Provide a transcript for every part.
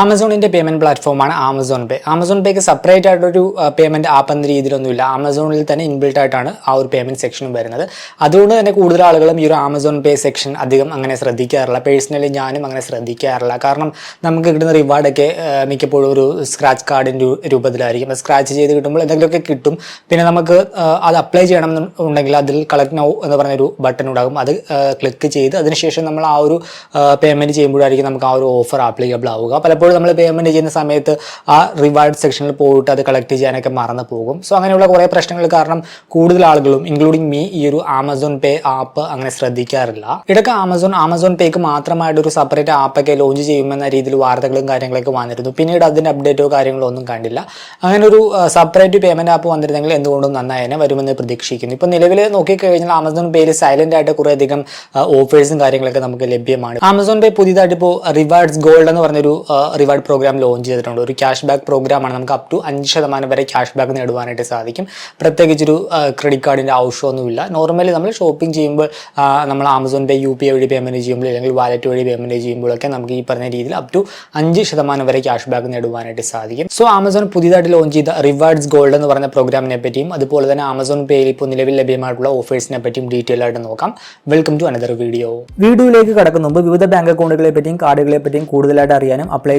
ആമസോണിന്റെ payment പ്ലാറ്റ്ഫോമാണ് Amazon pay. Amazon പേക്ക് separate ആയിട്ടൊരു പേയ്മെന്റ് ആപ്പ് എന്ന രീതിയിലൊന്നുമില്ല. ആമസോണിൽ തന്നെ ഇൻബിൽട്ട് ആയിട്ടാണ് ആ ഒരു പേയ്മെന്റ് സെക്ഷനും വരുന്നത്. അതുകൊണ്ട് തന്നെ കൂടുതൽ ആളുകളും ഈ ഒരു ആമസോൺ പേ സെക്ഷൻ അധികം അങ്ങനെ ശ്രദ്ധിക്കാറില്ല. പേഴ്സണലി ഞാനും അങ്ങനെ ശ്രദ്ധിക്കാറില്ല. കാരണം നമുക്ക് കിട്ടുന്ന റിവാർഡൊക്കെ മിക്കപ്പോഴും ഒരു സ്ക്രാച്ച് കാർഡിന്റെ രൂപത്തിലായിരിക്കും. സ്ക്രാച്ച് ചെയ്ത് കിട്ടുമ്പോൾ എന്തെങ്കിലുമൊക്കെ കിട്ടും. പിന്നെ നമുക്ക് അത് അപ്ലൈ ചെയ്യണം എന്നുണ്ടെങ്കിൽ അതിൽ കളക്ട് നൗ എന്ന് പറഞ്ഞൊരു ബട്ടൺ ഉണ്ടാകും. അത് ക്ലിക്ക് ചെയ്ത് അതിനുശേഷം നമ്മൾ ആ ഒരു പേയ്മെന്റ് ചെയ്യുമ്പോഴായിരിക്കും നമുക്ക് ആ ഒരു ഓഫർ ആപ്ലിക്കബിൾ ആവുക. പലപ്പോഴും നമ്മൾ പേയ്മെന്റ് ചെയ്യുന്ന സമയത്ത് ആ റിവാർഡ് സെക്ഷനിൽ പോയിട്ട് അത് കളക്ട് ചെയ്യാനൊക്കെ മറന്നു പോകും. സോ അങ്ങനെയുള്ള കുറേ പ്രശ്നങ്ങൾ കാരണം കൂടുതൽ ആളുകളും ഇൻക്ലൂഡിങ് മീ ഈ ഒരു ആമസോൺ പേ ആപ്പ് അങ്ങനെ ശ്രദ്ധിക്കാറില്ല. ഇടയ്ക്ക് ആമസോൺ ആമസോൺ പേക്ക് മാത്രമായിട്ട് ഒരു സെപ്പറേറ്റ് ആപ്പൊക്കെ ലോഞ്ച് ചെയ്യുമെന്ന രീതിയിൽ വാർത്തകളും കാര്യങ്ങളൊക്കെ വന്നിരുന്നു. പിന്നീട് അതിന്റെ അപ്ഡേറ്റോ കാര്യങ്ങളോ ഒന്നും കണ്ടില്ല. അങ്ങനെ ഒരു സെപ്പറേറ്റ് പേയ്മെന്റ് ആപ്പ് വന്നിരുന്നെങ്കിൽ എന്തുകൊണ്ടും നന്നായി തന്നെ വരുമെന്ന് പ്രതീക്ഷിക്കുന്നു. ഇപ്പൊ നിലവിൽ നോക്കിക്കഴിഞ്ഞാൽ ആമസോൺ പേയിൽ സൈലന്റ് ആയിട്ട് കുറെ അധികം ഓഫേഴ്സും കാര്യങ്ങളൊക്കെ നമുക്ക് ലഭ്യമാണ്. ആമസോൺ പേ പുതിയതായിട്ട് ഇപ്പോൾ റിവാർഡ്സ് ഗോൾഡ് എന്ന് പറഞ്ഞൊരു റിവാർഡ് പ്രോഗ്രാം ലോഞ്ച് ചെയ്തിട്ടുണ്ട്. ഒരു ക്യാഷ് ബാക്ക് പ്രോഗ്രാമാണ് നമുക്ക് അപ് ടു അഞ്ച് ശതമാനം വരെ ക്യാഷ് ബാക്ക് നേടുവാനായിട്ട് സാധിക്കും. പ്രത്യേകിച്ചൊരു ക്രെഡിറ്റ് കാർഡിന്റെ ആവശ്യമൊന്നുമില്ല. നോർമലി നമ്മൾ ഷോപ്പിംഗ് ചെയ്യുമ്പോൾ നമ്മൾ Amazon pay U P I വഴി പേയ്മെന്റ് ചെയ്യുമ്പോൾ അല്ലെങ്കിൽ വാലറ്റ് വഴി പേയ്മെന്റ് ചെയ്യുമ്പോഴൊക്കെ നമുക്ക് ഈ പറഞ്ഞ രീതിയിൽ അപ് ടു അഞ്ച് ശതമാനം വരെ ക്യാഷ് ബാക്ക് നേടുവാനായിട്ട് സാധിക്കും. സോ ആമസോൺ പുതിയതായിട്ട് ലോഞ്ച് ചെയ്ത റിവാർഡ്സ് ഗോൾഡ് എന്ന് പറഞ്ഞ പ്രോഗ്രാമിനെ പറ്റിയും അതുപോലെ തന്നെ ആമസോൺ പേയിൽ ഇപ്പോൾ നിലവിൽ ലഭ്യമായിട്ടുള്ള ഓഫേഴ്സിനെ പറ്റിയും ഡീറ്റെയിൽ ആയിട്ട് നോക്കാം. വെൽക്കം ടു അനദർ വീഡിയോ വീഡിയോയിലേക്ക് കടക്കുന്ന മുമ്പ് വിവിധ ബാങ്ക് അക്കൗണ്ടുകളെ പറ്റിയും കാർഡുകളെ പറ്റിയും കൂടുതലായിട്ട് അറിയാനും അപ്ലൈ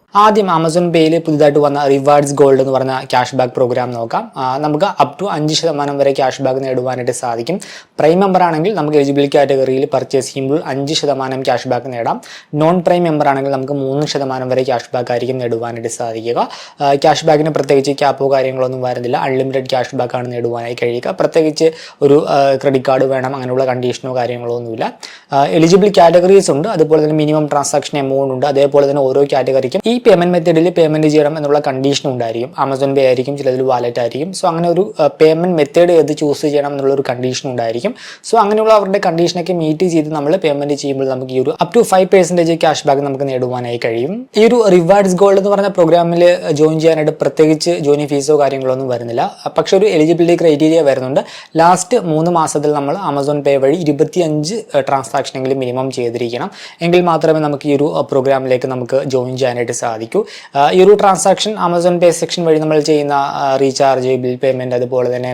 ആദ്യം ആമസോൺ പേയിൽ പുതുതായിട്ട് വന്ന റിവാർഡ്സ് ഗോൾഡ് എന്ന് പറഞ്ഞ ക്യാഷ് ബാക്ക് പ്രോഗ്രാം നോക്കാം നമുക്ക് അപ് ടു അഞ്ച് ശതമാനം വരെ ക്യാഷ് ബാക്ക് നേടുവാനായിട്ട് സാധിക്കും. പ്രൈം മെമ്പർ ആണെങ്കിൽ നമുക്ക് എലിജിബിലിറ്റി കാറ്റഗറിയിൽ പർച്ചേസ് ചെയ്യുമ്പോൾ അഞ്ച് ശതമാനം ക്യാഷ് ബാക്ക് നേടാം. നോൺ പ്രൈം മെമ്പർ ആണെങ്കിൽ നമുക്ക് മൂന്ന് ശതമാനം വരെ ക്യാഷ് ബാക്ക് ആയിരിക്കും നേടുവാനായിട്ട് സാധിക്കുക. ക്യാഷ് ബാക്കിന് പ്രത്യേകിച്ച് ക്യാപ്പോ കാര്യങ്ങളൊന്നും വരുന്നില്ല അൺലിമിറ്റഡ് ക്യാഷ് ബാക്ക് ആണ് നേടുവാനായി കഴിയുക. പ്രത്യേകിച്ച് ഒരു ക്രെഡിറ്റ് കാർഡ് വേണം അങ്ങനെയുള്ള കണ്ടീഷനോ കാര്യങ്ങളോ ഒന്നുമില്ല എലിജിബിൾ കാറ്റഗറീസ് ഉണ്ട്. അതുപോലെ തന്നെ മിനിമം ട്രാൻസാക്ഷൻ എമൗണ്ട് ഉണ്ട്. അതേപോലെ തന്നെ ഓരോ കാറ്റഗറിക്കും ഈ പേയ്മെന്റ് മെത്തേഡിൽ പേയ്മെന്റ് ചെയ്യണം എന്നുള്ള കണ്ടീഷൻ ഉണ്ടായിരിക്കും. ആമസോൺ പേ ആയിരിക്കും ചിലതിൽ വാലറ്റ് ആയിരിക്കും. സോ അങ്ങനെ ഒരു പേയ്മെന്റ് മെത്തേഡ് ഏത് ചൂസ് ചെയ്യണം എന്നുള്ള ഒരു കണ്ടീഷൻ ഉണ്ടായിരിക്കും. സോ അങ്ങനെയുള്ള അവരുടെ കണ്ടീഷനൊക്കെ മീറ്റ് ചെയ്ത് നമ്മൾ പേയ്മെന്റ് ചെയ്യുമ്പോൾ നമുക്ക് ഈ ഒരു up to five percentage cash back നമുക്ക് നേടുവാനായി കഴിയും. ഈ ഒരു റിവാർഡ്സ് ഗോൾഡ് എന്ന് പറഞ്ഞ പ്രോഗ്രാമിൽ ജോയിൻ ചെയ്യാനായിട്ട് പ്രത്യേകിച്ച് ജോയിനിങ് ഫീസോ കാര്യങ്ങളോ ഒന്നും വരുന്നില്ല. പക്ഷേ ഒരു എലിജിബിലിറ്റി ക്രൈറ്റീരിയ വരുന്നുണ്ട്. ലാസ്റ്റ് മൂന്ന് മാസത്തിൽ നമ്മൾ ആമസോൺ പേ വഴി ഇരുപത്തിയഞ്ച് ട്രാൻസാക്ഷനെങ്കിലും മിനിമം ചെയ്തിരിക്കണം. എങ്കിൽ മാത്രമേ നമുക്ക് ഈ ഒരു പ്രോഗ്രാമിലേക്ക് നമുക്ക് ജോയിൻ ചെയ്യാനായിട്ട് സാധിക്കൂ ആ, ഈ ഒരു ട്രാൻസാക്ഷൻ ആമസോൺ പേ സെക്ഷൻ വഴി നമ്മൾ ചെയ്യുന്ന റീചാർജ് ബിൽ പേയ്മെന്റ് അതുപോലെ തന്നെ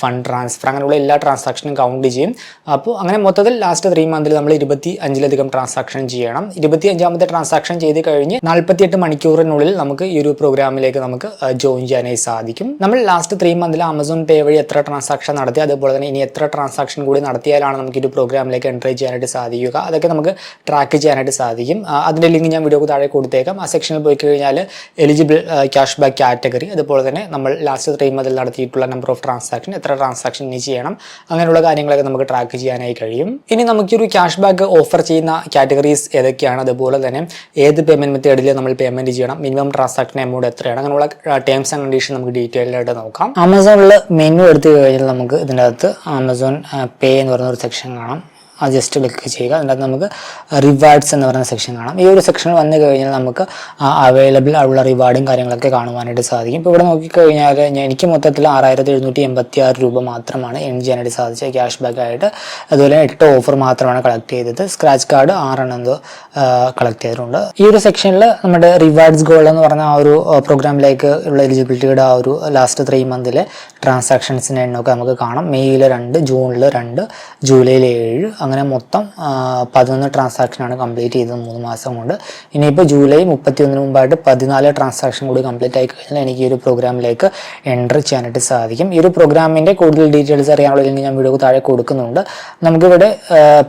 ഫണ്ട് ട്രാൻസ്ഫർ അങ്ങനെയുള്ള എല്ലാ ട്രാൻസാക്ഷനും കൗണ്ട് ചെയ്യും. അപ്പോൾ അങ്ങനെ മൊത്തത്തിൽ ലാസ്റ്റ് ത്രീ മന്തിൽ നമ്മൾ ഇരുപത്തി അഞ്ചിലധികം ട്രാൻസാക്ഷൻ ചെയ്യണം. ഇരുപത്തി അഞ്ചാമത്തെ ട്രാൻസാക്ഷൻ ചെയ്ത് കഴിഞ്ഞ് നാൽപ്പത്തിയെട്ട് മണിക്കൂറിനുള്ളിൽ നമുക്ക് ഈ ഒരു പ്രോഗ്രാമിലേക്ക് നമുക്ക് ജോയിൻ ചെയ്യാനായി സാധിക്കും. നമ്മൾ ലാസ്റ്റ് ത്രീ മന്തിൽ ആമസോൺ പേ വഴി എത്ര ട്രാൻസാക്ഷൻ നടത്തി അതുപോലെ തന്നെ ഇനി എത്ര ട്രാൻസാക്ഷൻ കൂടി നടത്തിയാലാണ് നമുക്ക് ഈ ഒരു പ്രോഗ്രാമിലേക്ക് എൻട്രി ചെയ്യാനായിട്ട് സാധിക്കുക. അതൊക്കെ നമുക്ക് ട്രാക്ക് ചെയ്യാനായിട്ട് സാധിക്കും. അതിന്റെ ലിങ്ക് ഞാൻ വീഡിയോക്ക് താഴെ കൊടുത്തേക്കാം. ആ സെക്ഷനിൽ പോയി കഴിഞ്ഞാൽ എലിജിബിൾ ക്യാഷ് ബാക്ക് കാറ്റഗറി അതുപോലെ തന്നെ നമ്മൾ ലാസ്റ്റ് ത്രീ മന്തിൽ നടത്തിയിട്ടുള്ള നമ്പർ ഓഫ് ട്രാൻസാക്ഷൻ എത്ര ട്രാൻസാക്ഷൻ ഇനി ചെയ്യണം അങ്ങനെയുള്ള കാര്യങ്ങളൊക്കെ നമുക്ക് ട്രാക്ക് ചെയ്യാനായി കഴിയും. ഇനി നമുക്ക് ഒരു ക്യാഷ് ബാക്ക് ഓഫർ ചെയ്യുന്ന കാറ്റഗറീസ് ഏതൊക്കെയാണ്? അതുപോലെ തന്നെ ഏത് പേയ്മെന്റ് മെത്തേഡിൽ നമ്മൾ പേയ്മെന്റ് ചെയ്യണം? മിനിമം ട്രാൻസാക്ഷൻ എമൗണ്ട് എത്രയാണ്? അങ്ങനെയുള്ള ടേംസ് ആൻഡ് കണ്ടീഷൻ നമുക്ക് ഡീറ്റെയിൽ ആയിട്ട് നോക്കാം. ആമസോണിൽ മെനു എടുത്തു കഴിഞ്ഞാൽ നമുക്ക് ഇതിനകത്ത് ആമസോൺ പേ എന്ന് പറയുന്ന ഒരു സെക്ഷൻ കാണാം. അത് ജസ്റ്റ് ക്ലിക്ക് ചെയ്യുക. അതിനകത്ത് നമുക്ക് റിവാർഡ്സ് എന്ന് പറയുന്ന സെക്ഷൻ കാണാം. ഈ ഒരു സെക്ഷൻ വന്നു കഴിഞ്ഞാൽ നമുക്ക് അവൈലബിൾ ആയുള്ള റിവാർഡും കാര്യങ്ങളൊക്കെ കാണുവാനായിട്ട് സാധിക്കും. ഇപ്പോൾ ഇവിടെ നോക്കിക്കഴിഞ്ഞാൽ എനിക്ക് മൊത്തത്തിൽ ആറായിരത്തി എഴുന്നൂറ്റി എൺപത്തി ആറ് രൂപ മാത്രമാണ് എൻ ചെയ്യാനായിട്ട് സാധിച്ചത്. ക്യാഷ് ബാക്ക് ആയിട്ട്. അതുപോലെ എട്ട് ഓഫർ മാത്രമാണ് കളക്ട് ചെയ്തത്. സ്ക്രാച്ച് കാർഡ് ആറെണ്ണം എന്തോ കളക്ട് ചെയ്തിട്ടുണ്ട്. ഈ ഒരു സെക്ഷനിൽ നമ്മുടെ റിവാർഡ്സ് ഗോൾ എന്ന് പറഞ്ഞ ആ ഒരു പ്രോഗ്രാമിലേക്ക് ഉള്ള എലിജിബിലിറ്റിയുടെ ആ ഒരു ലാസ്റ്റ് ത്രീ മന്തിലെ ട്രാൻസാക്ഷൻസിന്റെ എണ്ണമൊക്കെ നമുക്ക് കാണാം. മെയ്യിൽ രണ്ട് ജൂണിൽ രണ്ട് ജൂലൈയിൽ ഏഴ് അങ്ങനെ മൊത്തം പതിനൊന്ന് ട്രാൻസാക്ഷനാണ് കംപ്ലീറ്റ് ചെയ്തത് മൂന്ന് മാസം കൊണ്ട്. ഇനിയിപ്പോൾ ജൂലൈ മുപ്പത്തി ഒന്നിന് മുമ്പായിട്ട് പതിനാല് ട്രാൻസാക്ഷൻ കൂടി കംപ്ലീറ്റ് ആയി കഴിഞ്ഞാൽ എനിക്ക് ഈ ഒരു പ്രോഗ്രാമിലേക്ക് എന്റർ ചെയ്യാനായിട്ട് സാധിക്കും. ഈ ഒരു പ്രോഗ്രാമിന്റെ കൂടുതൽ ഡീറ്റെയിൽസ് അറിയാനുള്ള ഞാൻ വീഡിയോ താഴെ കൊടുക്കുന്നുണ്ട്. നമുക്കിവിടെ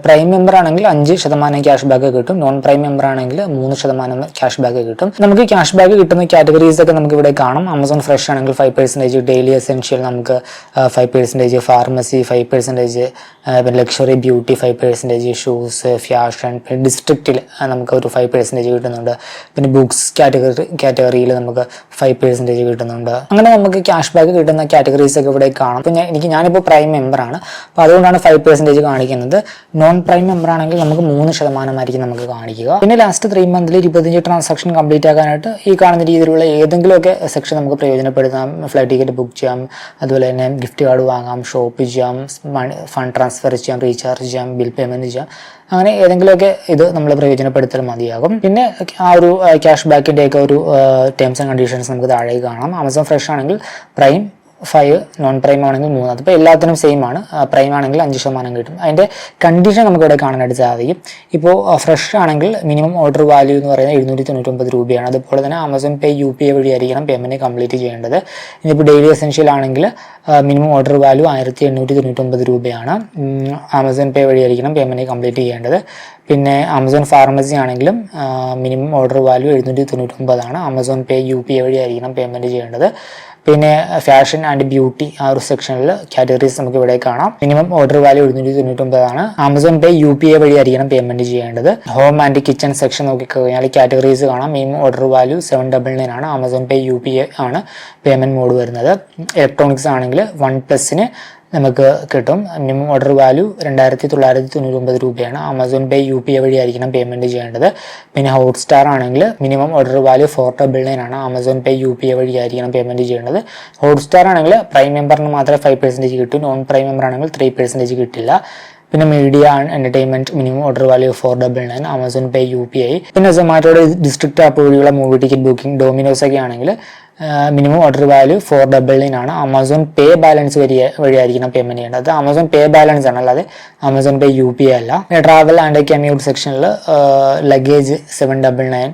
പ്രൈം മെമ്പർ ആണെങ്കിൽ അഞ്ച് ശതമാനം ക്യാഷ് ബാക്ക് കിട്ടും. നോൺ പ്രൈം മെമ്പർ ആണെങ്കിൽ മൂന്ന് ശതമാനം ക്യാഷ് ബാക്ക് കിട്ടും. നമുക്ക് ക്യാഷ് ബാക്ക് കിട്ടുന്ന കാറ്റഗറീസ് ഒക്കെ നമുക്ക് ഇവിടെ കാണാം. ആമസോൺ ഫ്രഷ് ആണെങ്കിൽ ഫൈവ് പെർസെന്റേജ് ഡെയിലി എസെൻഷ്യൽ നമുക്ക് five percentage pharmacy five percentage luxury beauty five five percentage shoes fashion പിന്നെ ഡിസ്ട്രിക്റ്റിൽ നമുക്ക് ഒരു ഫൈവ് പെർസെന്റേജ് കിട്ടുന്നുണ്ട്. പിന്നെ ബുക്സ് കാറ്റഗറി കാറ്റഗറിയിൽ നമുക്ക് ഫൈവ് പെർസെന്റേജ് കിട്ടുന്നുണ്ട്. അങ്ങനെ നമുക്ക് ക്യാഷ് ബാക്ക് കിട്ടുന്ന കാറ്റഗറീസ് ഒക്കെ ഇവിടെ കാണാം. അപ്പോൾ ഞാൻ എനിക്ക് ഞാനിപ്പോൾ പ്രൈം മെമ്പറാണ് അപ്പോൾ അതുകൊണ്ടാണ് ഫൈവ് പെർസെന്റേജ് കാണിക്കുന്നത്. നോൺ പ്രൈം മെമ്പർ ആണെങ്കിൽ നമുക്ക് മൂന്ന് ശതമാനമായിരിക്കും നമുക്ക് കാണിക്കുക. പിന്നെ ലാസ്റ്റ് ത്രീ മന്തിൽ ഇരുപത്തഞ്ച് ട്രാൻസാക്ഷൻ കംപ്ലീറ്റ് ആക്കാനായിട്ട് ഈ കാണുന്ന രീതിയിലുള്ള ഏതെങ്കിലുമൊക്കെ സെക്ഷൻ നമുക്ക് പ്രയോജനപ്പെടുത്താം. ഫ്ലൈറ്റ് ടിക്കറ്റ് ബുക്ക് ചെയ്യാം. അതുപോലെ തന്നെ ഗിഫ്റ്റ് കാർഡ് വാങ്ങാം ഷോപ്പ് ചെയ്യാം ഫണ്ട് ട്രാൻസ്ഫർ ചെയ്യാം റീചാർജ് ചെയ്യാം ബിൽ പേയ്മെന്റ് ചെയ്യാം. അങ്ങനെ ഏതെങ്കിലുമൊക്കെ ഇത് നമ്മൾ പ്രയോജനപ്പെടുത്തൽ മതിയാകും. പിന്നെ ആ ഒരു ക്യാഷ് ബാക്കിന്റെയൊക്കെ ഒരു ടേംസ് ആൻഡ് കണ്ടീഷൻസ് നമുക്ക് താഴേക്ക് കാണാം. ആമസോൺ ഫ്രഷ് ആണെങ്കിൽ പ്രൈം ഫൈവ് നോൺ പ്രൈം ആണെങ്കിൽ മൂന്ന്. അതിപ്പോൾ എല്ലാത്തിനും സെയിം ആണ്. പ്രൈം ആണെങ്കിൽ അഞ്ച് ശതമാനം കിട്ടും. അതിന്റെ കണ്ടീഷൻ നമുക്ക് ഇവിടെ കാണാനായിട്ട് സാധിക്കും ഇപ്പോൾ ഫ്രഷ് ആണെങ്കിൽ മിനിമം ഓർഡർ വാല്യൂ എന്ന് പറയുന്നത് എഴുന്നൂറ്റി തൊണ്ണൂറ്റൊമ്പത് രൂപയാണ്. അതുപോലെ തന്നെ Amazon pay U P I വഴിയായിരിക്കണം payment complete ചെയ്യേണ്ടത്. ഇനിയിപ്പോൾ ഡെയിലി എസെൻഷ്യൽ ആണെങ്കിൽ മിനിമം ഓർഡർ വാല്യൂ ആയിരത്തി എണ്ണൂറ്റി തൊണ്ണൂറ്റൊമ്പത് രൂപയാണ് ആമസോൺ പേ വഴിയായിരിക്കണം പേയ്മെന്റ് കംപ്ലീറ്റ് ചെയ്യേണ്ടത്. പിന്നെ ആമസോൺ ഫാർമസി ആണെങ്കിലും മിനിമം ഓർഡർ വാല്യൂ എഴുന്നൂറ്റി തൊണ്ണൂറ്റൊമ്പതാണ് Amazon pay U P I വഴിയായിരിക്കണം payment ചെയ്യേണ്ടത്. പിന്നെ ഫാഷൻ ആൻഡ് ബ്യൂട്ടി ആ ഒരു സെക്ഷനിൽ കാറ്റഗറീസ് നമുക്ക് ഇവിടെ കാണാം. മിനിമം ഓർഡർ വാല്യൂ എഴുന്നൂറ്റി തൊണ്ണൂറ്റൊമ്പതാണ്. Amazon pay U P I വഴിയായിരിക്കണം payment ചെയ്യേണ്ടത്. ഹോം ആൻഡ് കിച്ചൺ സെക്ഷൻ നോക്കിക്കഴിഞ്ഞാൽ കാറ്റഗറീസ് കാണാം. Minimum order value seven double nine ആണ്. Amazon pay U P I ആണ് പേയ്മെന്റ് മോഡ് വരുന്നത്. ഇലക്ട്രോണിക്സ് ആണെങ്കിൽ വൺ പ്ലസിന് നമുക്ക് കിട്ടും. മിനിമം ഓർഡർ വാല്യൂ രണ്ടായിരത്തി തൊള്ളായിരത്തി തൊണ്ണൂറ്റൊമ്പത് രൂപയാണ്. Amazon pay U P I വഴിയായിരിക്കണം payment ചെയ്യേണ്ടത്. പിന്നെ ഹോട്ട്സ്റ്റാർ ആണെങ്കിൽ minimum order value four double nine ആണ്. Amazon pay U P I വഴിയായിരിക്കണം payment ചെയ്യേണ്ടത്. ഹോട്ട്സ്റ്റാർ ആണെങ്കിൽ പ്രൈം മെമ്പറിന് മാത്രമേ ഫൈവ് പെർസെന്റേജ് കിട്ടൂ. നോൺ പ്രൈം മെമ്പർ ആണെങ്കിൽ ത്രീ പെർസെന്റേജ് കിട്ടില്ല. പിന്നെ media and entertainment minimum order value four double nine Amazon pay U P I പിന്നെ സൊമാറ്റോയുടെ ഡിസ്ട്രിക്ട് ആപ്പ് വഴിയുള്ള മൂവി ടിക്കറ്റ് ബുക്കിംഗ് ഡൊമിനോസ് ഒക്കെ ആണെങ്കിൽ minimum order value four double nine ആണ്. Amazon പേ balance വഴി വഴിയായിരിക്കണം പേയ്മെന്റ് ചെയ്യേണ്ടത്. അത് ആമസോൺ പേ ബാലൻസ് ആണ്. അല്ലാതെ Amazon pay U P I അല്ല. ട്രാവൽ ആൻഡ് കമ്മ്യൂട്ട് സെക്ഷനിൽ luggage seven double nine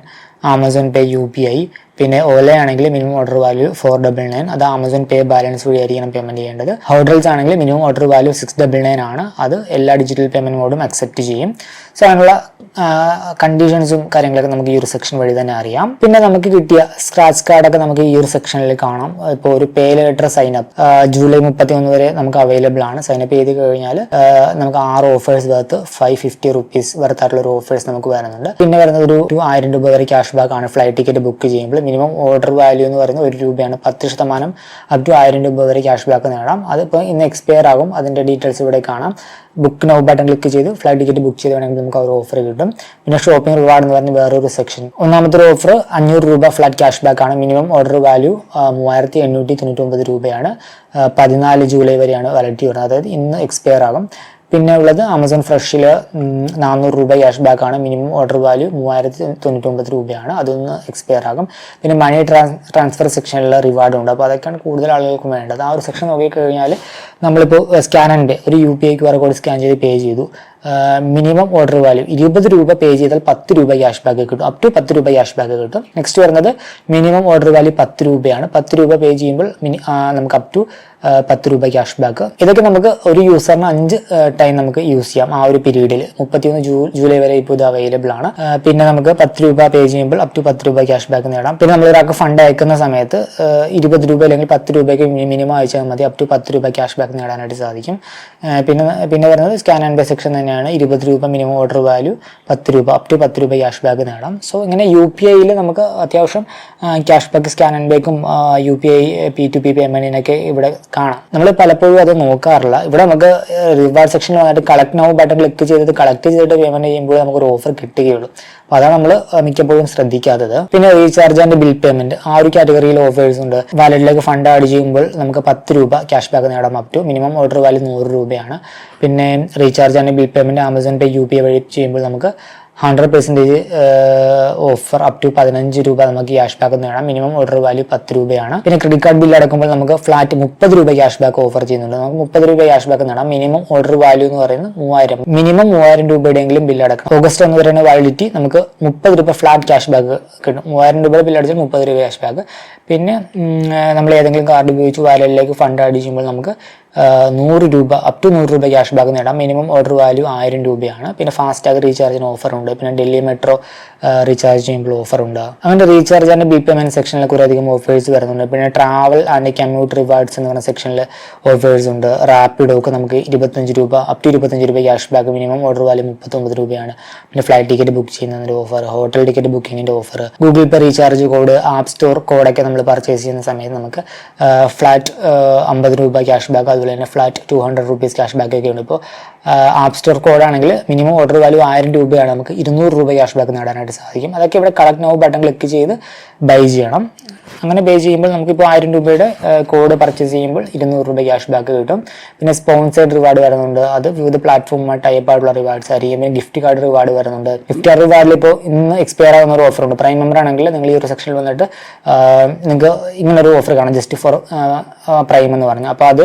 Amazon pay U P I പിന്നെ ഓല ആണെങ്കിൽ minimum order value four double nine അത് ആമസോൺ പേ ബാലൻസ് വഴിയായിരിക്കണം പേയ്മെന്റ് ചെയ്യേണ്ടത്. ഹോട്ടൽസ് ആണെങ്കിൽ minimum order value six double nine ആണ്. അത് എല്ലാ ഡിജിറ്റൽ പേയ്മെന്റ് മോഡും അക്സെപ്റ്റ് ചെയ്യും. സോ അതിനുള്ള കണ്ടീഷൻസും കാര്യങ്ങളൊക്കെ നമുക്ക് ഈ ഒരു സെക്ഷൻ വഴി തന്നെ അറിയാം. പിന്നെ നമുക്ക് കിട്ടിയ സ്ക്രാച്ച് കാർഡൊക്കെ നമുക്ക് ഈ ഒരു സെക്ഷനിൽ കാണാം. ഇപ്പോൾ ഒരു pay later sign up July മുപ്പത്തി ഒന്ന് വരെ നമുക്ക് അവൈലബിൾ ആണ്. സൈൻ അപ്പ് ചെയ്ത് കഴിഞ്ഞാൽ നമുക്ക് ആറ് offers worth five fifty rupees വർത്തായിട്ടുള്ള ഒരു ഓഫേഴ്സ് നമുക്ക് വരുന്നുണ്ട്. പിന്നെ വരുന്നത് ഒരു ആയിരം രൂപ വരെ ക്യാഷ് ബാക്ക് ആണ്. ഫ്ലൈറ്റ് ടിക്കറ്റ് ബുക്ക് ചെയ്യുമ്പോൾ മിനിമം ഓർഡർ വാല്യൂ എന്ന് പറയുന്നത് ഒരു രൂപയാണ്. പത്ത് ശതമാനം അപ് ടു ആയിരം രൂപ വരെ ക്യാഷ് ബാക്ക് നേടാം അതിപ്പോൾ ഇന്ന് എക്സ്പയർ ആകും. അതിന്റെ ഡീറ്റെയിൽസ് ഇവിടെ കാണാം. ബുക്ക് നൗ ബട്ടൺ ക്ലിക്ക് ചെയ്ത് ഫ്ലൈറ്റ് ടിക്കറ്റ് ബുക്ക് ചെയ്ത് വേണമെങ്കിൽ നമുക്ക് ഒരു ഓഫർ കിട്ടും. പിന്നെ ഷോപ്പിംഗ് റിവാർഡ് എന്ന് പറഞ്ഞ വേറൊരു സെക്ഷൻ ഒന്നാമത്തെ ഓഫർ അഞ്ഞൂറ് രൂപ ഫ്ലാറ്റ് ക്യാഷ് ബാക്ക് ആണ്. മിനിമം ഓർഡർ വാല്യൂ മൂവായിരത്തി എണ്ണൂറ്റി തൊണ്ണൂറ്റി ഒമ്പത് രൂപയാണ്. പതിനാല് ജൂലൈ വരെയാണ് വാലിറ്റി വരുന്നത്. അതായത് ഇന്ന് എക്സ്പയർ ആകും. പിന്നെ ഉള്ളത് ആമസോൺ ഫ്രഷിൽ നാനൂറ് രൂപ ക്യാഷ് ബാക്ക് ആണ്. മിനിമം ഓർഡർ വാല്യൂ മൂവായിരത്തി തൊണ്ണൂറ്റൊമ്പത് രൂപയാണ്. അതൊന്ന് എക്സ്പയർ ആകും. പിന്നെ മണി ട്രാൻസ്ഫർ സെക്ഷനിലുള്ള റിവാർഡ് ഉണ്ട്. അപ്പോൾ അതൊക്കെയാണ് കൂടുതൽ ആളുകൾക്കും വേണ്ടത്. ആ ഒരു സെക്ഷൻ നോക്കിക്കഴിഞ്ഞാൽ നമ്മളിപ്പോൾ സ്കാനറിന്റെ ഒരു U P I Q R code scan ചെയ്ത് പേ ചെയ്തു. മിനിമം ഓർഡർ വാല്യൂ ഇരുപത് രൂപ പേ ചെയ്താൽ പത്ത് രൂപ ക്യാഷ് ബാക്ക് കിട്ടും. അപ് ടു പത്ത് രൂപ ക്യാഷ് ബാക്ക് കിട്ടും. നെക്സ്റ്റ് വരുന്നത് മിനിമം ഓർഡർ വാല്യൂ പത്ത് രൂപയാണ്. പത്ത് രൂപ പേ ചെയ്യുമ്പോൾ നമുക്ക് അപ് ടു പത്ത് രൂപ ക്യാഷ് ബാക്ക് ഇതൊക്കെ നമുക്ക് ഒരു യൂസറിന് അഞ്ച് ടൈം നമുക്ക് യൂസ് ചെയ്യാം. ആ ഒരു പീരീഡിൽ മുപ്പത്തിയൊന്ന് ജൂ ജൂലൈ വരെ ഇപ്പോൾ ഇത് അവൈലബിൾ ആണ്. പിന്നെ നമുക്ക് പത്ത് രൂപ പേ ചെയ്യുമ്പോൾ അപ് ടു പത്ത് രൂപ ക്യാഷ് ബാക്ക് നേടാം. പിന്നെ നമ്മൾ ഒരാൾക്ക് ഫണ്ട് അയക്കുന്ന സമയത്ത് ഇരുപത് രൂപ അല്ലെങ്കിൽ പത്ത് രൂപയ്ക്ക് മിനിമം അയച്ചാൽ മതി. അപ് ടു പത്ത് രൂപ ക്യാഷ് ബാക്ക് നേടാനായിട്ട് സാധിക്കും. പിന്നെ പിന്നെ വരുന്നത് സ്കാൻ ആൻഡ് പേ സെക്ഷൻ തന്നെയാണ്. ഇരുപത് രൂപ മിനിമം ഓർഡർ വാല്യൂ പത്ത് രൂപ അപ് ടു പത്ത് രൂപ ക്യാഷ് ബാക്ക് നേടാം. സോ ഇങ്ങനെ യു പി ഐയിൽ നമുക്ക് അത്യാവശ്യം ക്യാഷ് ബാക്ക് സ്കാൻ ആൻഡ് ബാക്കും U P I P to P പേയ്മെന്റിനൊക്കെ ഇവിടെ കാണാം. നമ്മൾ പലപ്പോഴും അത് നോക്കാറില്ല. ഇവിടെ നമുക്ക് റിവാർഡ് സെക്ഷനിൽ വന്നിട്ട് കളക്ട് നോ ബട്ടൺ ക്ലിക്ക് ചെയ്തിട്ട് കളക്ട് ചെയ്തിട്ട് പേയ്മെന്റ് ചെയ്യുമ്പോൾ നമുക്ക് ഒരു ഓഫർ കിട്ടുകയുള്ളൂ. അപ്പോൾ അതാണ് നമ്മൾ മിക്കപ്പോഴും ശ്രദ്ധിക്കാത്തത്. പിന്നെ റീചാർജ് ആൻഡ് ബിൽ പേയ്മെന്റ് ആ ഒരു കാറ്റഗറിയിൽ ഓഫേഴ്സ് ഉണ്ട്. വാലറ്റിലേക്ക് ഫണ്ട് ആഡ് ചെയ്യുമ്പോൾ നമുക്ക് പത്ത് രൂപ ക്യാഷ് ബാക്ക് നേടാം up to minimum order value നൂറ് രൂപയാണ്. പിന്നെ recharge and bill payment Amazon pay U P I വഴി ചെയ്യുമ്പോൾ നമുക്ക് hundred percentage offer up to പതിനഞ്ച് രൂപ നമുക്ക് ക്യാഷ് ബാക്ക് നേടാം മിനിമം ഓർഡർ വാല്യൂ പത്ത് രൂപയാണ്. പിന്നെ ക്രെഡിറ്റ് കാർഡ് ബില്ല് അടക്കുമ്പോൾ നമുക്ക് ഫ്ലാറ്റ് മുപ്പത് രൂപ ക്യാഷ് ബാക്ക് ഓഫർ ചെയ്യുന്നുണ്ട്. നമുക്ക് മുപ്പത് രൂപ ക്യാഷ് ബാക്ക് നേടാം മിനിമം ഓർഡർ വാല്യൂ എന്ന് പറയുന്നത് മൂവായിരം. മിനിമം മൂവായിരം രൂപയുടെയെങ്കിലും ബില്ല് അടക്കണം. ഓഗസ്റ്റ് ഒന്ന് വരെയാണ് വാലിഡിറ്റി നമുക്ക് മുപ്പത് രൂപ ഫ്ലാറ്റ് ക്യാഷ് ബാക്ക് കിട്ടും. മൂവായിരം രൂപ ബില്ല് അടിച്ചാൽ മുപ്പത് രൂപ ക്യാഷ് ബാക്ക് പിന്നെ നമ്മൾ ഏതെങ്കിലും കാർഡ് ഉപയോഗിച്ച് വാലറ്റിലേക്ക് ഫണ്ട് ചെയ്യുമ്പോൾ നമുക്ക് നൂറ് രൂപ അപ് ടു നൂറ് രൂപ ക്യാഷ് ബാക്ക് നേടാം. മിനിമം ഓർഡർ വാല്യൂ ആയിരം രൂപയാണ്. പിന്നെ ഫാസ്റ്റാഗ് റീചാർജിന് ഓഫറുണ്ട് പിന്നെ ഡൽഹി മെട്രോ റീചാർജ് ചെയ്യുമ്പോൾ ഓഫർ ഉണ്ട്. അങ്ങനെ റീചാർജ് ആൻഡ് ബി പേമെന്റ് സെക്ഷനിൽ കുറേ അധികം ഓഫേഴ്സ് വരുന്നുണ്ട്. പിന്നെ ട്രാവൽ ആൻഡ് കമ്മ്യൂട്ട് റിവാർഡ്സ് എന്ന് പറഞ്ഞ സെക്ഷനിൽ ഓഫേഴ്സ് ഉണ്ട്. റാപ്പിഡോക്ക് നമുക്ക് ഇരുപത്തഞ്ച് രൂപ അപ് ടു ഇരുപത്തഞ്ച് രൂപ cash back minimum order value മുപ്പത്തൊമ്പത് രൂപയാണ്. പിന്നെ ഫ്ലൈറ്റ് ടിക്കറ്റ് ബുക്ക് ചെയ്യുന്നതിന്റെ offer hotel ticket ബുക്കിങ്ങിന്റെ offer Google pay recharge code app store കോഡൊക്കെ നമ്മൾ പർച്ചേസ് ചെയ്യുന്ന സമയത്ത് നമുക്ക് ഫ്ലാറ്റ് അമ്പത് രൂപ ക്യാഷ് ബാക്ക് അതുപോലെ തന്നെ flat two hundred rupees cash back ഒക്കെ ഉണ്ട്. ഇപ്പോൾ ആപ്പ് സ്റ്റോർ കോഡ് ആണെങ്കിൽ മിനിമം ഓർഡർ വാല്യൂ ആയിരം രൂപയാണ് നമുക്ക് ഇരുന്നൂറ് രൂപ ക്യാഷ് ബാക്ക് നേടാനായിട്ട് സാധിക്കും. അതൊക്കെ ഇവിടെ കളക്ട് നോ ബട്ടൺ ക്ലിക്ക് ചെയ്ത് ബൈ ചെയ്യണം. അങ്ങനെ പേ ചെയ്യുമ്പോൾ നമുക്കിപ്പോൾ ആയിരം രൂപയുടെ കോഡ് പർച്ചേസ് ചെയ്യുമ്പോൾ ഇരുന്നൂറ് രൂപ ക്യാഷ് ബാക്ക് കിട്ടും. പിന്നെ സ്പോൺസേഡ് റിവാർഡ് വരുന്നുണ്ട്. അത് വിവിധ പ്ലാറ്റ്ഫോമുമായി ടൈപ്പ് ആയിട്ടുള്ള റിവാർഡ്സ് ആയിരിക്കും. പിന്നെ ഗിഫ്റ്റ് കാർഡ് റിവാർഡ് വരുന്നുണ്ട്. ഗിഫ്റ്റ് കാർഡ് റിവാർഡിൽ ഇപ്പോൾ ഇന്ന് എക്സ്പയർ ആകുന്ന ഒരു ഓഫർ ഉണ്ട്. പ്രൈം മെമ്പർ ആണെങ്കിൽ നിങ്ങൾ ഈ ഒരു സെക്ഷനിൽ വന്നിട്ട് നിങ്ങൾക്ക് ഇങ്ങനൊരു ഓഫർ കാണാം. ജസ്റ്റ് ഫോർ പ്രൈം എന്ന് പറഞ്ഞു. അപ്പോൾ അത്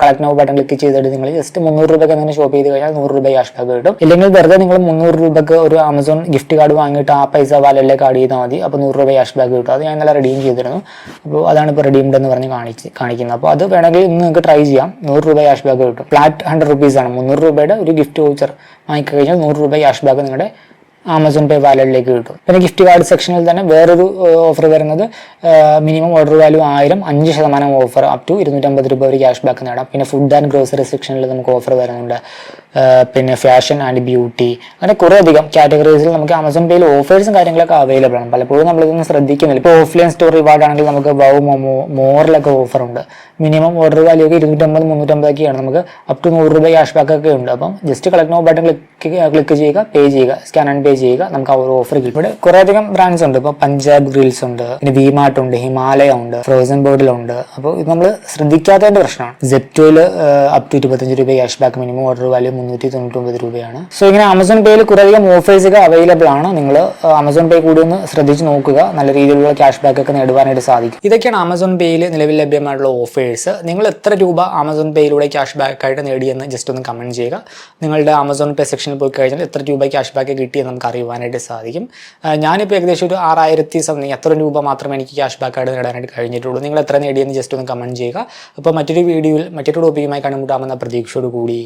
കളക്ട് നോ ബട്ടൺ ക്ലിക്ക് ചെയ്തിട്ട് നിങ്ങൾ ജസ്റ്റ് മുന്നൂറ് രൂപയ്ക്ക് അങ്ങനെ ഷോപ്പ് ചെയ്ത് കഴിഞ്ഞാൽ നൂറ് രൂപ ക്യാഷ് ബാക്ക് കിട്ടും. ഇല്ലെങ്കിൽ വെറുതെ നിങ്ങൾ മുന്നൂറ് രൂപയ്ക്ക് ഒരു ആമസോൺ ഗിഫ്റ്റ് കാർഡ് വാങ്ങിയിട്ട് ആ പൈസ വാലറ്റിലേക്ക് കാർഡ് ചെയ്താൽ മതി. അപ്പോൾ നൂറ് രൂപ ക്യാഷ് ബാക്ക് കിട്ടും. അത് ഞാൻ നല്ല റെഡീം ചെയ്തിരുന്നു. അപ്പോൾ അതാണ് ഇപ്പോൾ റെഡീംഡ് എന്ന് പറഞ്ഞ് കാണിച്ച് കാണിക്കുന്നത്. അപ്പോൾ അത് വേണമെങ്കിൽ ഇന്ന് നിങ്ങൾക്ക് ട്രൈ ചെയ്യാം. നൂറ് രൂപ ക്യാഷ് ബാക്ക് കിട്ടും. ഫ്ലാറ്റ് ഹൺഡ്രഡ് റുപ്പീസ് ആണ്. മുന്നൂറ് രൂപയുടെ ഒരു ഗിഫ്റ്റ് വൗച്ചർ വാങ്ങിക്കഴിഞ്ഞാൽ നൂറ് രൂപ ക്യാഷ് ബാക്ക് നിങ്ങളുടെ ആമസോൺ പേ വാലറ്റിലേക്ക് കിട്ടും. പിന്നെ ഗിഫ്റ്റ് കാർഡ് സെക്ഷനിൽ തന്നെ വേറൊരു ഓഫർ വരുന്നത് മിനിമം ഓർഡർ വാല്യൂ ആയിരം അഞ്ച് ശതമാനം ഓഫർ അപ് ടു ഇരുന്നൂറ്റമ്പത് രൂപ ഒരു ക്യാഷ് ബാക്ക് നേടാം. പിന്നെ ഫുഡ് ആൻഡ് ഗ്രോസറി സെക്ഷനിൽ നമുക്ക് ഓഫർ വരുന്നുണ്ട്. പിന്നെ ഫാഷൻ ആൻഡ് ബ്യൂട്ടി അങ്ങനെ കുറേ അധികം കാറ്റഗറീസിൽ നമുക്ക് ആമസോൺ പേയിൽ ഓഫേഴ്സും കാര്യങ്ങളൊക്കെ അവൈലബിൾ ആണ്. പലപ്പോഴും നമ്മളിതൊന്നും ശ്രദ്ധിക്കുന്നില്ല. ഇപ്പോൾ ഓഫ്ലൈൻ സ്റ്റോർ റിവാർഡ് ആണെങ്കിൽ നമുക്ക് വൗ മൊമോ മോറിലൊക്കെ ഓഫർ ഉണ്ട്. മിനിമം ഓർഡർ വാല്യൂ ഒക്കെ ഇരുന്നൂറ്റമ്പത് മുന്നൂറ്റമ്പതൊക്കെയാണ്. നമുക്ക് അപ് ടു നൂറ് രൂപ ക്യാഷ് ബാക്ക് ഒക്കെ ഉണ്ട്. അപ്പം just collect now button click click ചെയ്യുക പേ ചെയ്യുക സ്കാൻ ആൻഡ് പേ ചെയ്യുക നമുക്ക് ആ ഒരു ഓഫർ കിട്ടും. ഇവിടെ കുറെ അധികം ബ്രാൻഡ്സ് ഉണ്ട്. ഇപ്പോൾ പഞ്ചാബ് ഗ്രിൽസ് ഉണ്ട് പിന്നെ വിമാർട്ട് ഉണ്ട് ഹിമാലയ ഉണ്ട് ഫ്രോസൺ ബോർഡിലുണ്ട് അപ്പോൾ ഇത് നമ്മൾ ശ്രദ്ധിക്കാത്തതിന്റെ പ്രശ്നമാണ്. ജെപ്റ്റോയിൽ അപ് ടു ഇരുപത്തഞ്ച് രൂപ cash back minimum order value മുന്നൂറ്റി തൊണ്ണൂറ്റൊമ്പത് രൂപയാണ്. സോ ഇങ്ങനെ ആമസോൺ പേയിൽ കുറെ അധികം ഓഫേഴ്സ് അവൈലബിൾ ആണ്. നിങ്ങൾ ആമസോൺ പേ കൂടി ഒന്ന് ശ്രദ്ധിച്ച് നോക്കുക. നല്ല രീതിയിലുള്ള ക്യാഷ് ബാക്ക് ഒക്കെ നേടുവാനായിട്ട് സാധിക്കും. ഇതൊക്കെയാണ് ആമസോൺ പേയിൽ നിലവിൽ ലഭ്യമായിട്ടുള്ള ഓഫേഴ്സ് നിങ്ങൾ എത്ര രൂപ ആമസോൺ പേയിലൂടെ ക്യാഷ് ബാക്ക് ആയിട്ട് നേടിയെന്ന് ജസ്റ്റ് ഒന്ന് കമന്റ് ചെയ്യുക. നിങ്ങളുടെ ആമസോൺ പേ സെക്ഷനിൽ പോയി കഴിഞ്ഞാൽ എത്ര രൂപ ക്യാഷ് ബാക്ക് കിട്ടിയെന്ന് നമുക്ക് അറിയുവാനായിട്ട് സാധിക്കും. ഞാനിപ്പോൾ ഏകദേശം ഒരു ആറായിരത്തി സംതിങ് എത്ര രൂപ മാത്രമേ എനിക്ക് ക്യാഷ് ബാക്ക് ആയിട്ട് നേടാനായിട്ട് കഴിഞ്ഞിട്ടുള്ളൂ. നിങ്ങൾ എത്ര നേടിയെന്ന് ജസ്റ്റ് ഒന്ന് കമന്റ് ചെയ്യുക. അപ്പോൾ മറ്റൊരു വീഡിയോയിൽ മറ്റൊരു ടോപ്പിക്കുമായി കണ്ടുമുട്ടാമെന്ന പ്രതീക്ഷയോട് കൂടി